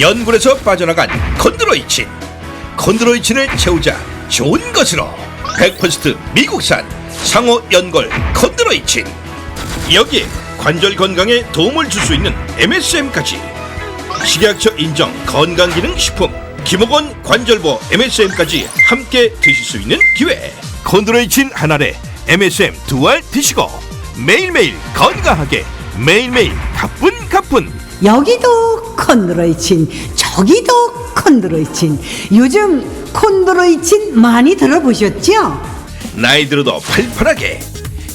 연골에서 빠져나간 콘드로이친 콘드로이친을 채우자 좋은 것으로 100% 미국산 상어 연골 콘드로이친 여기에 관절 건강에 도움을 줄 수 있는 MSM까지. 식약처 인정 건강기능식품 김호건 관절보 MSM까지 함께 드실 수 있는 기회. 콘드로이친 한 알에 MSM 두 알 드시고 매일매일 건강하게 매일매일 가뿐 가뿐 여기도 콘드로이친, 저기도 콘드로이친. 요즘 콘드로이친 많이 들어보셨죠? 나이 들어도 팔팔하게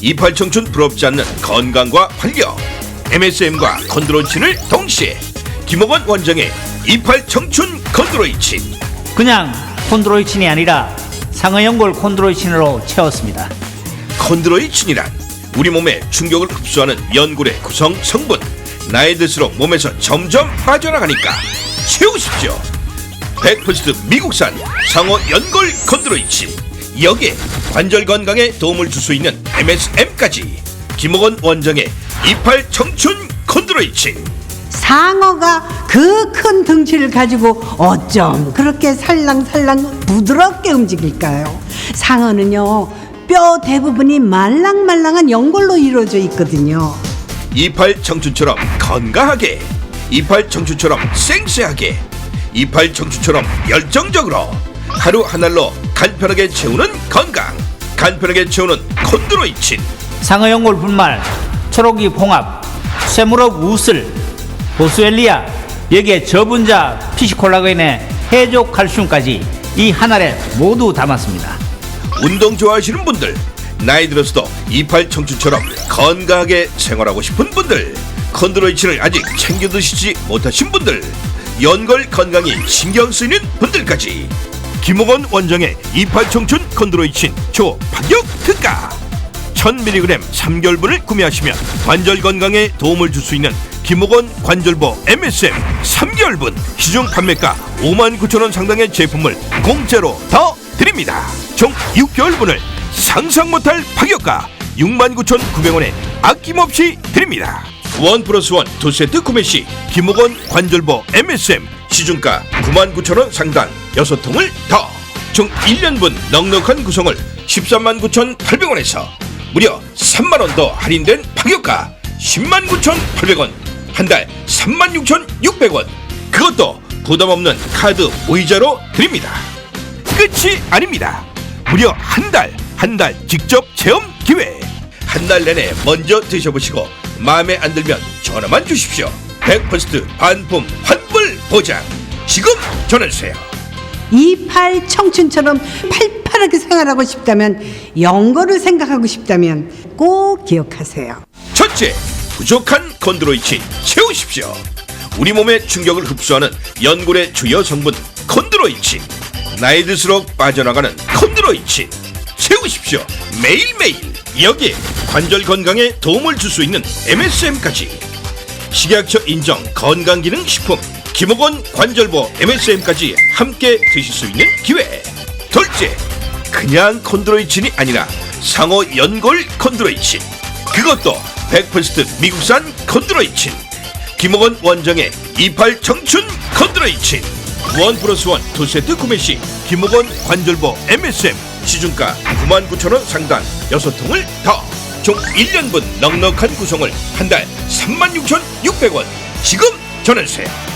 이팔 청춘 부럽지 않는 건강과 활력 MSM과 콘드로이친을 동시에 김호건 원장의 이팔 청춘 콘드로이친 그냥 콘드로이친이 아니라 상어연골 콘드로이친으로 채웠습니다. 콘드로이친이란 우리 몸에 충격을 흡수하는 연골의 구성 성분 나이 들수록 몸에서 점점 빠져나가니까 채우십시오 100% 미국산 상어 연골 콘드로이친 여기에 관절 건강에 도움을 줄 수 있는 MSM까지 김호건 원장의 이팔 청춘 콘드로이친 상어가 그 큰 덩치를 가지고 어쩜 그렇게 살랑살랑 부드럽게 움직일까요? 상어는요, 뼈 대부분이 말랑말랑한 연골로 이루어져 있거든요. 이팔 청춘처럼 건강하게 이팔 청춘처럼 쌩쌩하게 이팔 청춘처럼 열정적으로 하루 한 알로 간편하게 채우는 건강 간편하게 채우는 콘드로이친 상어연골 분말, 초록이 홍합, 쇠무럭 우슬, 보스웰리아, 여기에 저분자 피시콜라겐의 해족 칼슘까지 이 하나에 모두 담았습니다. 운동 좋아하시는 분들 나이 들어서도 이팔 청춘처럼 건강하게 생활하고 싶은 분들 콘드로이친을 아직 챙겨 드시지 못하신 분들 연골 건강이 신경 쓰이는 분들까지 김호건 원장의 이팔 청춘 콘드로이친 초파격 특가 1000mg 3개월분을 구매하시면 관절 건강에 도움을 줄 수 있는 김호건 관절보 MSM 3개월분 시중 판매가 59,000원 상당의 제품을 공짜로 더 드립니다. 총 6개월분을 상상 못할 파격가 69,900원에 아낌없이 드립니다. 원 플러스 원 두 세트 구매 시 김호건 관절보 MSM 시중가 99,000원 상당 6통을 더 총 1년분 넉넉한 구성을 13만 9,800원에서 무려 3만 원 더 할인된 파격가 10만 9,800원 한 달 3만 6,600원 그것도 부담 없는 카드 무이자로 드립니다. 끝이 아닙니다. 무려 한 달, 한 달 직접 체험 기회. 한 달 내내 먼저 드셔보시고 마음에 안 들면 전화만 주십시오. 100% 반품 환불 보장. 지금 전화주세요. 이팔 청춘처럼 팔팔하게 생활하고 싶다면, 연골을 생각하고 싶다면 꼭 기억하세요. 첫째, 부족한 콘드로이친 채우십시오. 우리 몸의 충격을 흡수하는 연골의 주요 성분 콘드로이친. 나이 들수록 빠져나가는 콘드로이친 채우십시오. 매일매일 여기에 관절 건강에 도움을 줄 수 있는 MSM까지 식약처 인정 건강기능식품 김호건 관절보 MSM까지 함께 드실 수 있는 기회. 둘째, 그냥 콘드로이친이 아니라 상어 연골 콘드로이친. 그것도 100% 미국산 콘드로이친. 김호건 원정의 이팔 청춘 콘드로이친. 원 플러스 원 두 세트 구매 시 김호건 관절보 MSM 시중가 99,000원 상당 6통을 더. 총 1년분 넉넉한 구성을 한 달 36,600원. 지금 전화주세요.